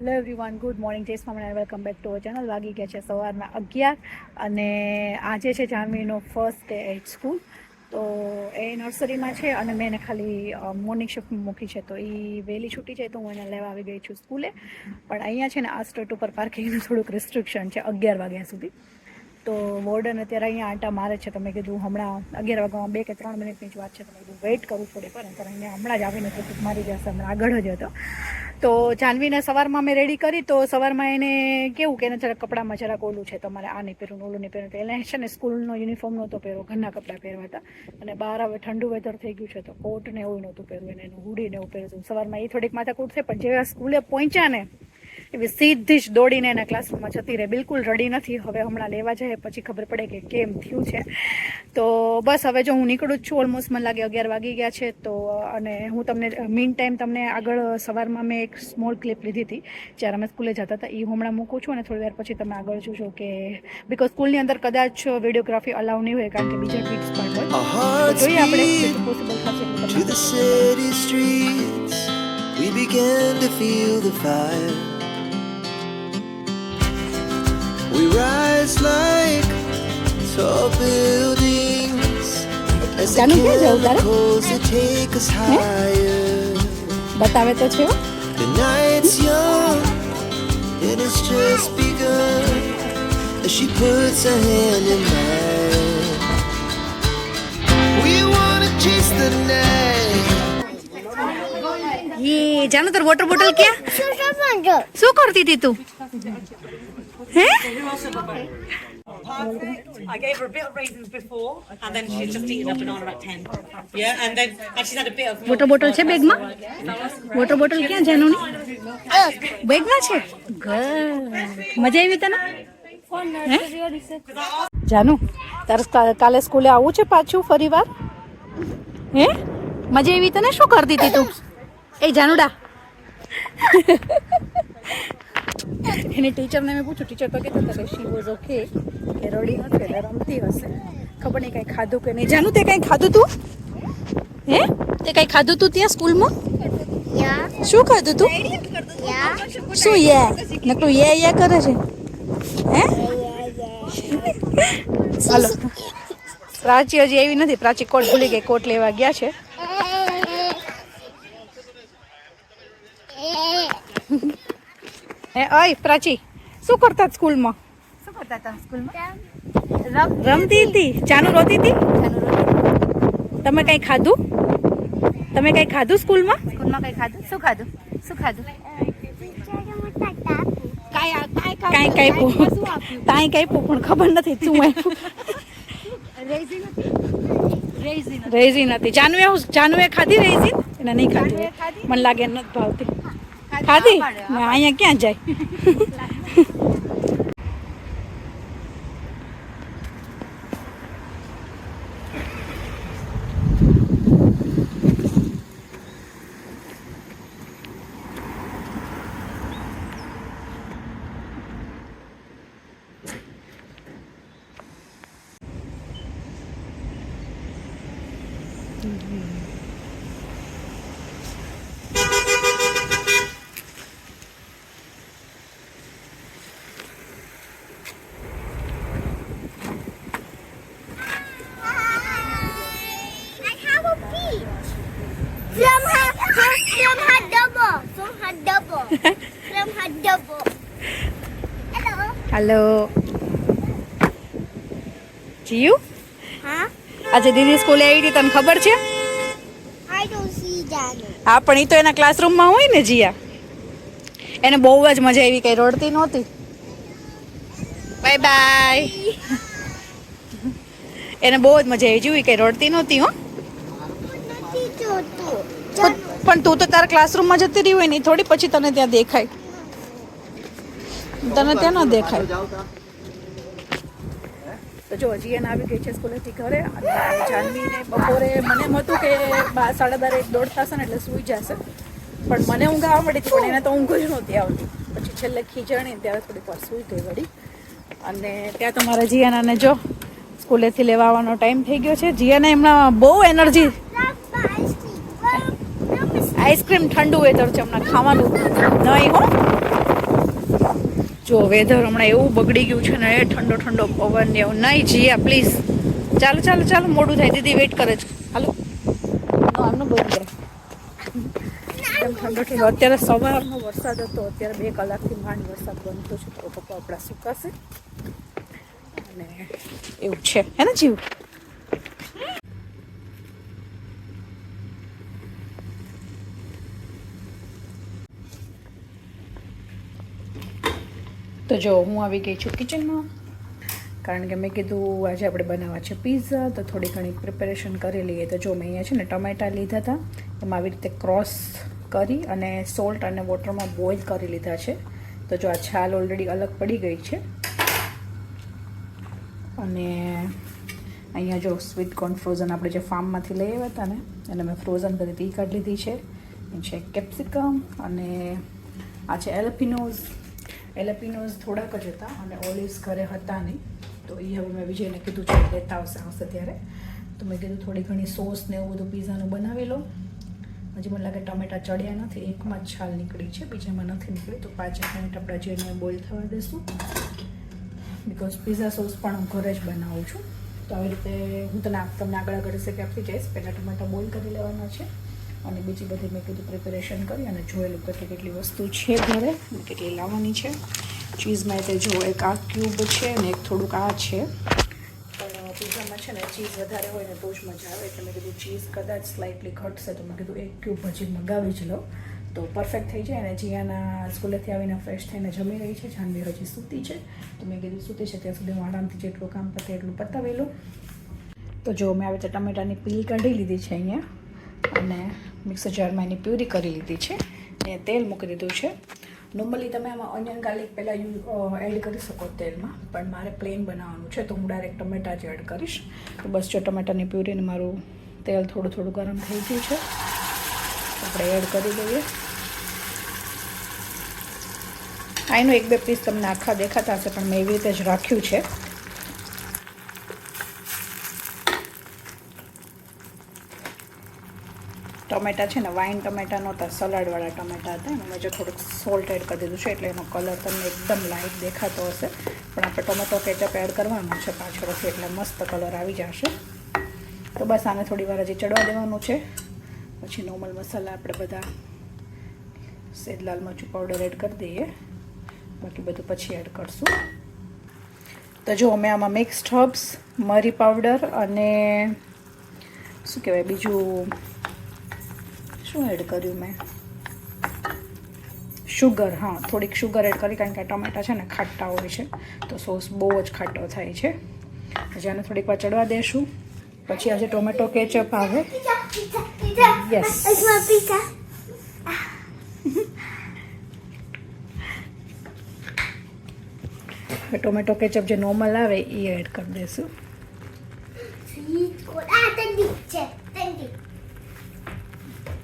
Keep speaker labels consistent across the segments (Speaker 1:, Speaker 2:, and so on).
Speaker 1: Hello everyone good morning Jay Swaminarayan. Welcome back to our channel વાગી ગયા છે સવારના અગિયાર અને આજે છે જાનવીનો ફર્સ્ટ ડે એટ સ્કૂલ તો એ નર્સરીમાં છે અને મેં એને ખાલી મોર્નિંગ શિફ્ટ મૂકી છે. તો એ વહેલી છૂટી છે તો હું એને લેવા આવી ગઈ છું સ્કૂલે. પણ અહીંયા છે ને આ સ્ટ્રીટ ઉપર પાર્કિંગનું થોડુંક રિસ્ટ્રિક્શન છે અગિયાર વાગ્યા સુધી. તો વોર્ડન અત્યારે અહીંયા આંટા મારે છે. તમે કીધું હમણાં અગિયાર વાગ્યામાં બે કે ત્રણ મિનિટની જ વાત છે. તમે કીધું વેઇટ કરવું પડે. પર અત્યારે અહીંયા હમણાં જ આવીને તો મારી જશે. હમણાં આગળ જ હતો. તો જાનવીને સવારમાં મેં રેડી કરી, તો સવારમાં એને કેવું કે એને જરાક કપડામાં જરાક ઓલું છે, તમારે આ નહીં પહેરવું ઓલું નહીં પહેરવું. એને છે ને સ્કૂલનો યુનિફોર્મ નહોતો પહેરવો ઘરના કપડાં પહેરવા હતા. અને બહાર હવે ઠંડુ વેધર થઈ ગયું છે, તો કોટ ને એવું નહોતું પહેરવું એને એનું હુડી ને એવું પહેર્યું સવારમાં એ થોડીક માથાકૂટ છે પણ જેવા સ્કૂલે પહોંચ્યા ને એવી સીધી જ દોડીને એના ક્લાસરૂમમાં જતી રહે. બિલકુલ રડી નથી. હવે હમણાં લેવા જાય પછી ખબર પડે કે કેમ થયું છે. તો બસ હવે જો હું નીકળું જ છું ઓલમોસ્ટ મને લાગે અગિયાર વાગી ગયા છે. તો અને હું તમને મીન ટાઈમ તમને આગળ સવારમાં મેં એક સ્મોલ ક્લિપ લીધી હતી જ્યારે અમે સ્કૂલે જતા હતા. એ હમણાં મૂકું છું અને થોડી વાર પછી તમે આગળ જોશો કે બિકોઝ સ્કૂલની અંદર કદાચ વિડીયોગ્રાફી અલાઉ નહીં હોય કારણ કે બીજા કિડ્સ પણ હોય. જોઈએ આપણે possible થશે
Speaker 2: to the city streets. We began to feel the fire. We rise like tall buildings as the
Speaker 1: જાનું ક્યાં જવું તારે?
Speaker 2: chemicals that take us higher.
Speaker 1: બતાવે તો છે હો.
Speaker 2: The night's young and it's just begun as she puts her hand in mine. We wanna chase the night.
Speaker 1: ये જાનું તાર વોટર બોટલ ક્યાં શું કરતી હતી તું હે
Speaker 3: I gave her a bit of raisins before, and then she's just eaten a banana at 10. Yeah, and then and she's had a bit of.
Speaker 1: Water bottle છે બેગમાં વોટર બોટલ ક્યાં જાનુની બેગમાં છે. મજા આવી તને? જાનુ તારે કાલે સ્કૂલે આવવું છે પાછું ફરી વાર હે મજા આવી તને શું કરતી હતી તું એ જાનુડા એની ટીચરને મેં પૂછ્યું ટીચર તો કહેતા હતા કે શી વોઝ ઓકે કે રડી નથી એટલે રમતી હશે. ખબર નહીં કંઈ ખાધું કે નહીં. જાનું તે કંઈ ખાધું તું? હે? તે કંઈ ખાધું તું ત્યાં સ્કૂલમાં? શું ખાધું તું? શું યા? નકલું યા યા કરે છે? હે? હાલો. પ્રાચી હજી એવી નથી. પ્રાચી કોટ ભૂલી ગઈ કોટ લેવા ગયા છે. હે ઓય પ્રાચી શું કરતા સ્કૂલમાં?
Speaker 4: શું કરતા હતા સ્કૂલમાં?
Speaker 1: રમતી હતી. ચાનું રોતી હતી? તમે કંઈ ખાધું? તમે કંઈ ખાધું સ્કૂલમાં?
Speaker 4: સ્કૂલમાં કઈ ખાધું? શું ખાધું? શું ખાધું?
Speaker 1: કાંઈ કાંઈ તાઈ કાંઈ પણ ખબર નથી શું આપ્યું. રેઝિન હતી. જાનુએ હું જાનુએ ખાધી રેઝિન? એને નહીં ખાધી? મને લાગે નથી ભાવતી. ખાધી ના, અહીંયા ક્યાં જાય
Speaker 5: I have a peach. From her, her from her double. Double. from double. Hello.
Speaker 1: Hello જીયું
Speaker 5: Huh?
Speaker 1: આજે દીદી સ્કૂલે આવી હતી તને ખબર છે
Speaker 5: I don't see Danu.
Speaker 1: હા પણ એ તો એના ક્લાસરૂમમાં હોય ને જીયા એને બહુ જ મજા આવી કઈ રડતી નહોતી બાય બાય એને બહુ જ મજા આવી જીવી કઈ રડતી નહોતી હો. પણ તું તો તારા ક્લાસરૂમમાં જતી રહી હોય ને થોડી પછી તને ત્યાં દેખાય. તને ત્યાં ન દેખાય. તો જો હજી એને આવી ગઈ છે સ્કૂલેથી ઘરે જાનવીને બપોરે મને એમ હતું કે બાર સાડા બાર એક દોઢ થશે ને એટલે સૂઈ જશે. પણ મને ઊંઘ આવવા મળી હતી પણ એને તો ઊંઘ જ નહોતી આવતી. પછી છેલ્લે ખીજણી ત્યારે થોડીક વાર સૂઈ ગઈ વળી. અને ત્યાં તો મારા જીયાનાને જો સ્કૂલેથી લેવા આવવાનો ટાઈમ થઈ ગયો છે. જીયાને એમના બહુ એનર્જી આઈસ્ક્રીમ ઠંડુ વેધર છે હમણાં ખાવાનું. નહીં હો. જો વેધર હમણાં એવું બગડી ગયું છે ને, એ ઠંડો ઠંડો પવન ને એવું નહીં, જીયા પ્લીઝ ચાલો ચાલો ચાલો, મોડું થાય. દીદી વેઇટ કરે છે. હાલો. આમનું બંધ જાય એકદમ અત્યારે સવારનો વરસાદ હતો. અત્યારે બે કલાકથી માંડ વરસાદ બનતો છે. તો પપ્પા આપણા સુકાશે. અને એવું છે. હે ને, જીવ? તો જો, હું આવી ગઈ છું કિચનમાં કારણ કે મેં કીધું, આજે આપણે બનાવવા છે પીઝા તો થોડી ઘણી પ્રિપેરેશન કરી લઈએ. તો જો, મેં અહીંયા છે ને ટમેટા લીધા હતા. એમાં આવી રીતે ક્રોસ કરી અને સોલ્ટ અને વોટરમાં બોઇલ કરી લીધા છે. તો જો, આ છાલ ઓલરેડી અલગ પડી ગઈ છે. અને અહીંયા જો સ્વીટ કોર્ન ફ્રોઝન આપણે જે ફાર્મમાંથી લઈ આવ્યા હતા ને, એને મેં ફ્રોઝન કરી હતી કાઢી લીધી છે. છે કેપ્સિકમ અને આ છે એલપિનોઝ એલપિનોઝ થોડાક જ હતા અને ઓલિવ્સ ઘરે હતા નહીં. તો એ હવે મેં વિજયને કીધું છે લેતા આવશે આવશે ત્યારે. તો મેં કીધું થોડી ઘણી સોસ ને એવું બધું પીઝાનું બનાવી લો હજી મને લાગે ટમેટા ચડ્યા નથી. એકમાં જ છાલ નીકળી છે, બીજામાં નથી નીકળી. તો પાંચ એક મિનિટ આપણે જઈને બોઇલ થવા દઈશું બિકોઝ પીઝા સોસ પણ હું ઘરે જ બનાવું છું. તો આવી રીતે હું તને આપ- તમને આગળ આગળ રેસીપી આપતી જઈશ. પહેલાં ટમેટા બોઇલ કરી લેવાના છે. અને બીજી બધી મેં કીધું પ્રિપેરેશન કરી અને જોયેલું કેટલી કેટલી વસ્તુ છે ઘરે અને કેટલી લાવવાની છે. ચીઝમાં તે જો એક આ ક્યુબ છે અને એક થોડુંક આ છે. પણ પીઝામાં છે ને ચીઝ વધારે હોય ને તો જ મજા આવે. એટલે મેં કીધું ચીઝ કદાચ સ્લાઇટલી ઘટશે તો મેં કીધું એક ક્યુબ ભજી મગાવી જ લો. તો પરફેક્ટ થઈ જાય અને જીયાના સ્કૂલેથી આવીને ફ્રેશ થઈને જમી રહી છે. જાનવી હજી સૂતી છે. તો મેં કીધું સૂતી છે ત્યાં સુધી હું આરામથી જેટલું કામ પતે એટલું પતાવી લઉં. તો જો મેં આવી રીતે ટમેટાની પીલ કાઢી લીધી છે અહીંયા. અને મિક્સર જારમાં એની પ્યુરી કરી લીધી છે. ને તેલ મૂકી દીધું છે. નોર્મલી તમે આમાં ઓનિયન ગાર્લિક પહેલાં યુ એડ કરી શકો તેલમાં. પણ મારે પ્લેન બનાવવાનું છે, તો હું ડાયરેક્ટ ટમેટા જ એડ કરીશ. તો બસ જો ટમેટાની પ્યુરીને મારું તેલ થોડું થોડું ગરમ થઈ ગયું છે આપણે એડ કરી દઈએ. આ એનું એક બે પીસ તમને આખા દેખાતા હશે, પણ મેં એવી રીતે જ રાખ્યું છે. ટમેટા છે ને, વાઇન ટમેટા નહોતા સલાડવાળા ટમેટા હતા, એમાં જો થોડુંક સોલ્ટ એડ કરી દીધું છે, એટલે એનો કલર તમને એકદમ લાઇટ દેખાતો હશે. પણ આપણે ટોમેટો કેચઅપ એડ કરવાનું છે પાછળથી, એટલે મસ્ત કલર આવી જશે. તો બસ આને થોડી વાર હજી ચડવા દેવાનું છે. પછી નોર્મલ મસાલા આપણે બધા સેજ લાલ મરચું પાવડર એડ કરી દઈએ. બાકી બધું પછી એડ કરશું. તો જો અમે આમાં મિક્સ્ડ હર્બ્સ મરી પાવડર અને શું કહેવાય, બીજું શું એડ કર્યું મેં? શુગર હા, થોડીક શુગર એડ કરી કારણ કે ટમેટા છે ને ખાટા હોય છે, તો સોસ બહુ જ ખાટો થાય છે. પછી આને થોડીક વાર ચડવા દેશું. પછી આજે ટોમેટો કેચઅપ આવે. યસ ટોમેટો કેચઅપ જે નોર્મલ આવે, એ એડ કરી દઈશું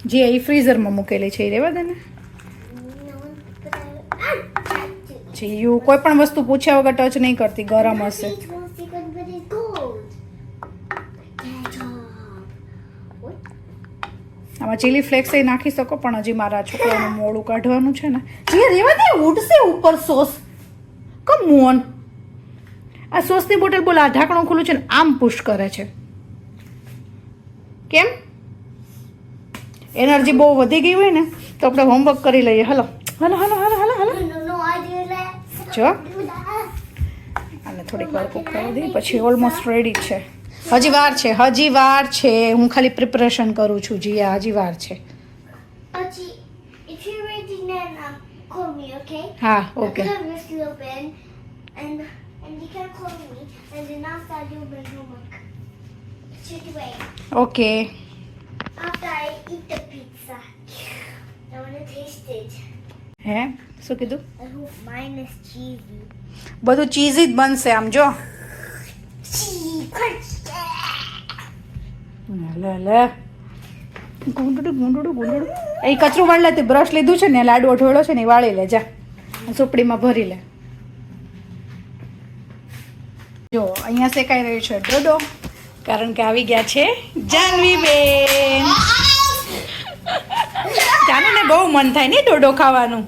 Speaker 1: જે એ ફ્રીઝરમાં મૂકેલી છે, એ રહેવા દે ને. જીયું કોઈ પણ વસ્તુ પૂછ્યા વગર ટચ નહીં કરતી, ગરમ હશે? આમાં ચીલી ફ્લેક્સ એ નાખી શકો, પણ હજી મારા છોકરાનું મોડું કાઢવાનું છે ને. જે રેવા દે, ઉડશે ઉપર સોસ કમ મોન આ સોસની બોટલ બોલ ઢાંકણું ખુલ્લું છે ને, આમ પુશ કરે છે. કેમ? એનર્જી બહુ વધી ગઈ હોય ને તો આપણે હોમવર્ક કરી લઈએ
Speaker 5: hello hello hello hello hello hello.
Speaker 1: જો. અને થોડીક વાર કૂક કરી દઈ પછી ઓલમોસ્ટ રેડી છે હજી વાર છે હજી વાર છે હું ખાલી પ્રિપરેશન કરું છું જીયા હજી વાર છે
Speaker 5: um?
Speaker 1: હા
Speaker 5: okay. Okay I eat the pizza. I wanna taste it.
Speaker 1: હે શું કીધું
Speaker 5: I hope mine is cheesy.
Speaker 1: બધું ચીઝી જ બનશે આમ જો
Speaker 5: Cheese crunch.
Speaker 1: લે લે ગુંડડું ગુંડડું ગુંડડું એ કચરું વાળ લેતી બ્રશ લીધું છે ને લાડુ ઢોળો છે ને એ વાળી લે જા. સુપડીમાં ભરી લે. જો અહીંયા શેકાઈ રહ્યું છે. ડોડો. કારણ કે આવી ગયા છે જાનવી બેન જાનુને બહુ મન થાય ને ડોડો ખાવાનું.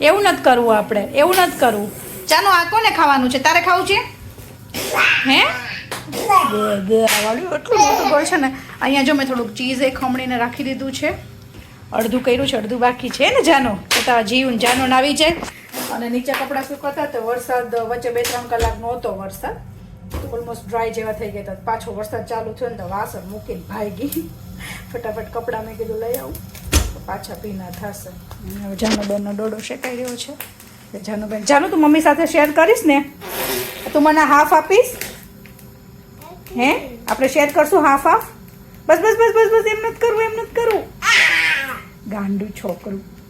Speaker 1: એવું નથી કરવું આપણે એવું નથી કરવું. ચાલો આ કોને ખાવાનું છે? તારે ખાવું છે? હે? ગ, ગ, આ વાળું એટલું મોટું ગોળ છે ને અહીંયા જો મેં થોડુંક ચીઝ એ ખમણીને રાખી દીધું છે. અડધું કર્યું છે અડધું બાકી છે ને જાનો? છતાં તારા જીવ જાનો આવી જાય. અને નીચે કપડાં સુકાતા તો વરસાદ વચ્ચે બે ત્રણ કલાક નહોતો વરસાદ. ઓલમોસ્ટ ડ્રાય જેવા થઈ ગયા હતા. પાછો વરસાદ ચાલુ થયો ને તો વાસણ મૂકીને ભાગી. ફટાફટ કપડાં મેં કીધું, લઈ આવું. તો પાછા પીના થશે. હવે જાનુબેનનો ડોડો શેકાઈ રહ્યો છે. એટલે જાનુબેન, જાનુ, તું મમ્મી સાથે શેર કરીશ ને? તું મને હાફ આપીશ? હે? આપણે શેર કરશું હાફ હાફ? બસ બસ બસ બસ બસ, એમ નથી કરવું, એમ નથી કરવું. ગાંડું છોકરું.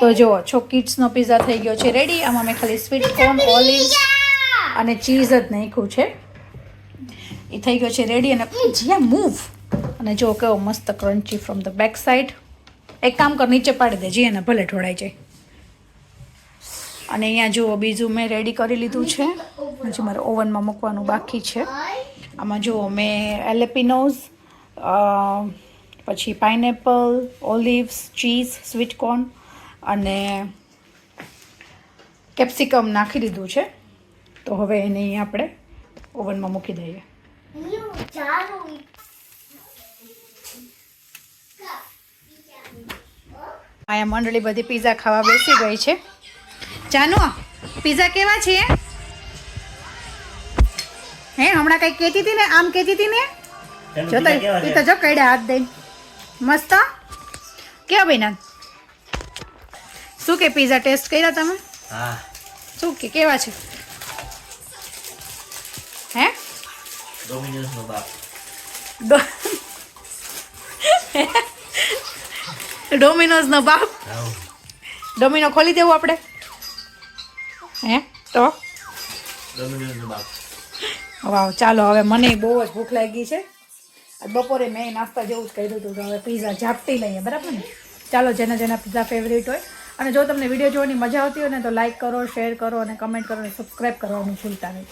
Speaker 1: તો જો છો કિડ્સનો પિઝા થઈ ગયો છે રેડી આમાં મેં ખાલી સ્વીટ કોર્ન ઓલિવ અને ચીઝ જ નાખ્યું છે. એ થઈ ગયો છે રેડી અને જ્યાં મૂવ અને જો કેવો મસ્ત crunchy from the back side એક કામ કર નીચે પાડી દે જી એને ભલે ઢોળાઈ જાય. અને અહીંયા જુઓ બીજું મેં રેડી કરી લીધું છે. હજી મારે ઓવનમાં મૂકવાનું બાકી છે. આમાં જુઓ મેં એલેપિનોઝ પછી pineapple olives cheese sweet corn અને કેપ્સિકમ નાખી દીધું છે. તો હવે એને આપણે ઓવનમાં મૂકી દઈએ. આયા મંડળી બધી પીઝા ખાવા બેસી ગઈ છે. જાનુ પીઝા કેવા છે? હે હમણાં કઈ કહેતી હતી ને? આમ કહેતી હતી ને? જો તો એ તો જો કઈડે હાથ દઈ મસ્ત? કેવા બન્યા શું કે પીઝા ટેસ્ટ કર્યા તમે?
Speaker 6: હા.
Speaker 1: શું કે કેવા છે? હે?
Speaker 6: ડોમિનોઝ નો બાપ.
Speaker 1: ડોમિનો ખોલી દેવું આપણે? હે? તો?
Speaker 6: ડોમિનોઝ નો બાપ.
Speaker 1: વાવ ચાલો હવે મને બહુ જ ભૂખ લાગી છે. બપોરે મેં નાસ્તા જેવું જ કહ્યું હતું કે હવે પીઝા ઝાપટી લઈએ, બરાબર ને? ચાલો, જેના જેના પીઝા ફેવરેટ હોય. અને જો તમને વીડિયો જોવાની મજા આવતી હોય ને, તો લાઇક કરો શેર કરો અને કમેન્ટ કરો અને સબસ્ક્રાઈબ કરવાનું ભૂલતા નહીં.